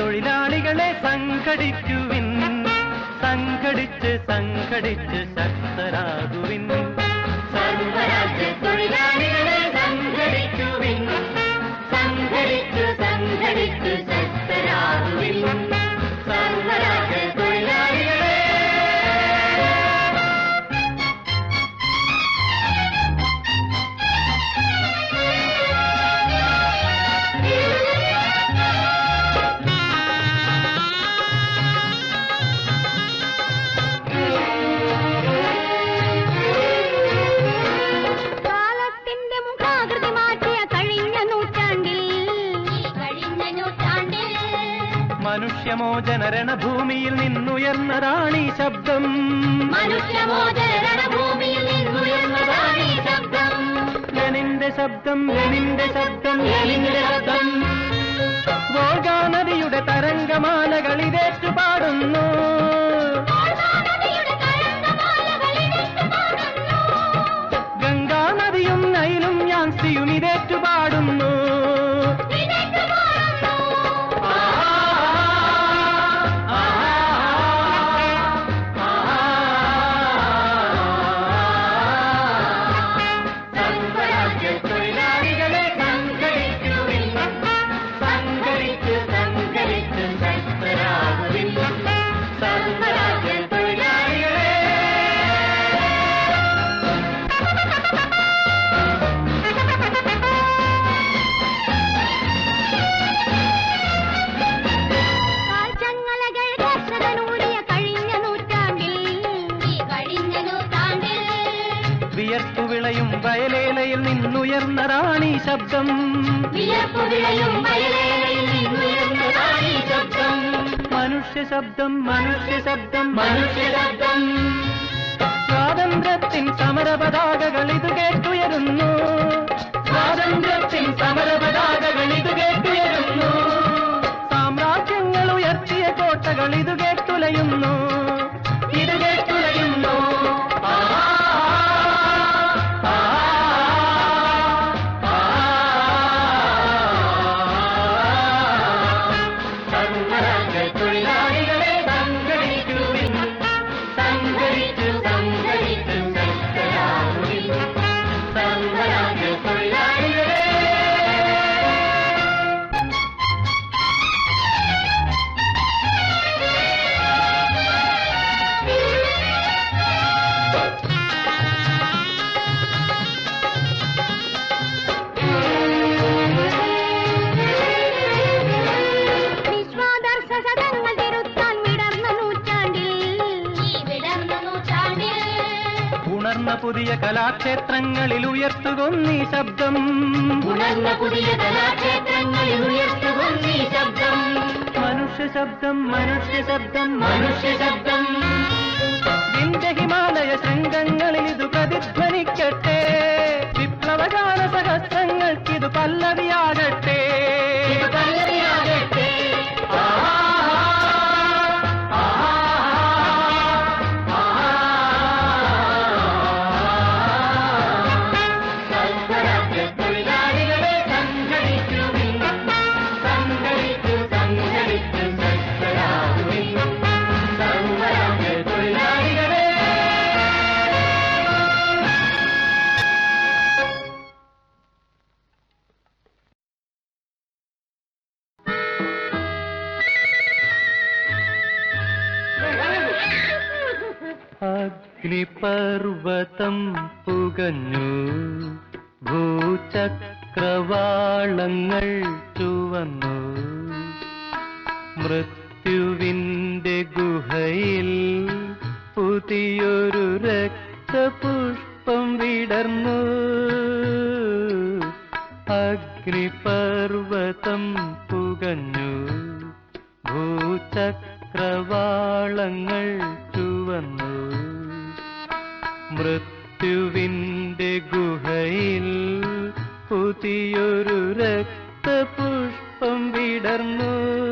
തൊഴിലാളികളെ സംഘടിക്കുവിൻ. സംഘടിച്ച് സംഘടിച്ച് ശക്തരാകുവിൻ. രണഭൂമിയിൽ നിന്നുയർന്നതാണീ ശബ്ദം. ലെനിന്റെ ശബ്ദം ലെനിന്റെ ശബ്ദം ലെനിന്റെ ശബ്ദം. ഗോഗാനദിയുടെ തരംഗമാലകളിലേറ്റുപാടുന്നു വയലേലയിൽ നിന്നുയർന്ന റാണി ശബ്ദം. മനുഷ്യ ശബ്ദം മനുഷ്യ ശബ്ദം. മനുഷ്യ ശബ്ദം. സ്വാതന്ത്ര്യത്തിൻ സമരപതാകകൾ ഇത് കേട്ടുയരുന്നു. സ്വാതന്ത്ര്യത്തിൻ സർവരാജ്യ തൊഴിലാളികളെ പുതിയ കലാക്ഷേത്രങ്ങളിൽ ഉയർത്തുകൊന്നീ ശബ്ദം. ഉണർന്ന പുതിയ കലാക്ഷേത്രങ്ങളിൽ ശബ്ദം. മനുഷ്യ ശബ്ദം മനുഷ്യ ശബ്ദം. മനുഷ്യ ശബ്ദം. വിന്ധ്യ ഹിമാലയ ശൃംഗങ്ങളിൽ ഇത് പ്രതിധ്വനിക്കട്ടെ. വിപ്ലവകാല സഹസ്രങ്ങൾക്കിത് പല്ലവിയാകട്ടെ. അഗ്നിപർവതം പുകഞ്ഞു. ഭൂചക്രവാളങ്ങൾ ചുവന്നു. മൃത്യുവിന്റെ ഗുഹയിൽ പുതിയൊരു രക്തപുഷ്പം വിടർന്നു. അഗ്നിപർവതം പുകഞ്ഞു. ഭൂചക്രവാളങ്ങൾ ചുവന്നു. മൃത്യുവിന്റെ ഗുഹയിൽ പുതിയൊരു രക്തപുഷ്പം വിടർന്നു.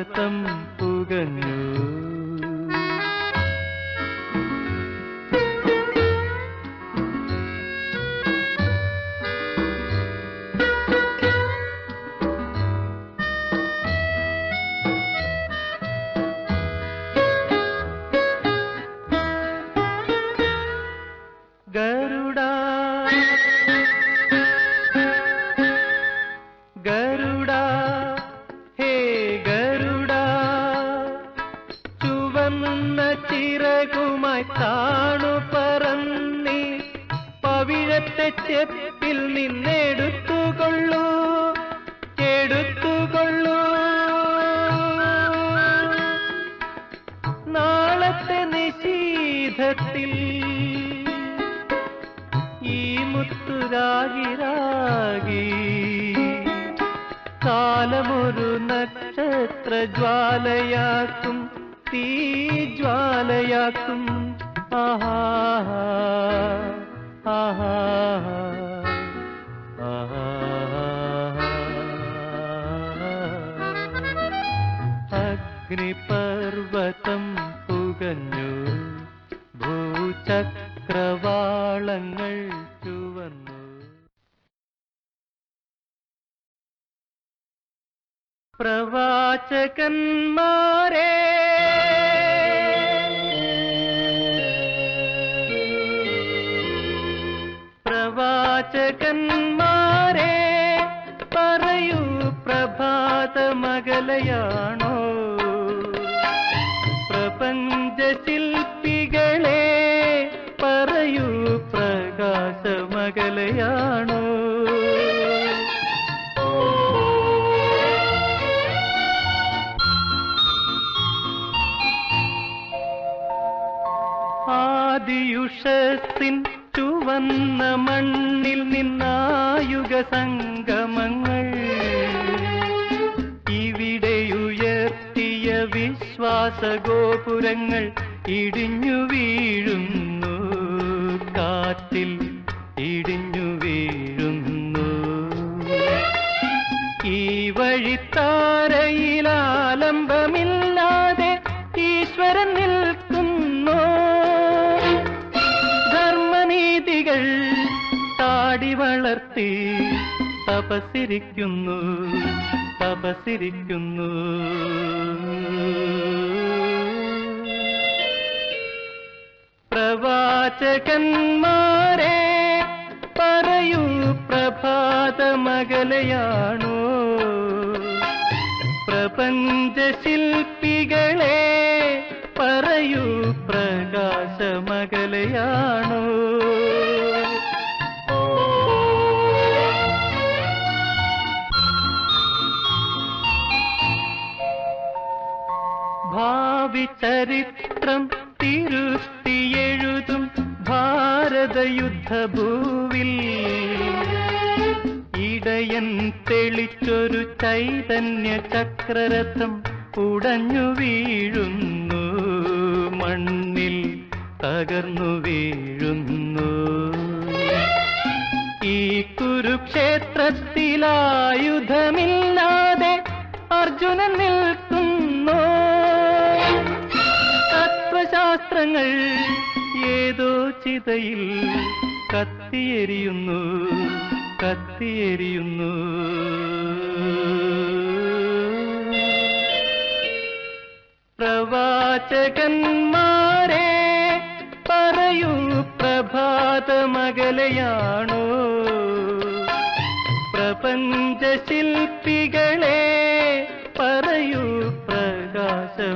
അഗ്നിപർവതം പുകഞ്ഞു. ഗരുഡ നിന്നെടുത്തുകൊള്ളൂ. എടുത്തുകൊള്ളൂ. നാളത്തെ നിശീധത്തിൽ ഈ മുത്തുരാഗിരാഗി കാലമൊരു നക്ഷത്ര ജ്വാലയാക്കും തീ ജ്വാലയാക്കും ആഹാ ആഹാ. ചുവന്നു പ്രവാചകന്മാരെ പ്രവാചകന്മാരെ പറയൂ പ്രഭാത മകലയാണോ പ്രകാശമകലയാണോ ആദിയുഷത്തിൻ ചുവന്ന മണ്ണിൽ നിന്നായുഗ സംഗമങ്ങൾ. ഇവിടെയുയർത്തിയ വിശ്വാസഗോപുരങ്ങൾ ഇടിഞ്ഞു വീഴുന്നു. കാറ്റിൽ തപസിരിക്കുന്നു തപസിരിക്കുന്നു പ്രവാചകന്മാരെ പറയൂ പ്രഭാതമകലയാണോ പ്രപഞ്ചശില്പികളെ പറയൂ പ്രകാശമകലയാണോ? ഭാവി ചരിത്രം തിരുത്തിയെഴുതും ഭാരതയുദ്ധഭൂവിൽ ഇടയൻ തെളിച്ചൊരു ചൈതന്യ ചക്രരഥം ഉടഞ്ഞു വീഴുന്നു. മണ്ണിൽ തകർന്നു വീഴുന്നു. ഈ കുരുക്ഷേത്രത്തിലായുധമില്ലാതെ ചിതയിൽ കത്തിയെരിയുന്നു കത്തിയെരിയുന്നു. പ്രവാചകന്മാരെ പറയൂ പ്രഭാതമകലയാണോ? പ്രപഞ്ചശില്പികളെ പറയൂ പ്രകാശമകലയാണോ?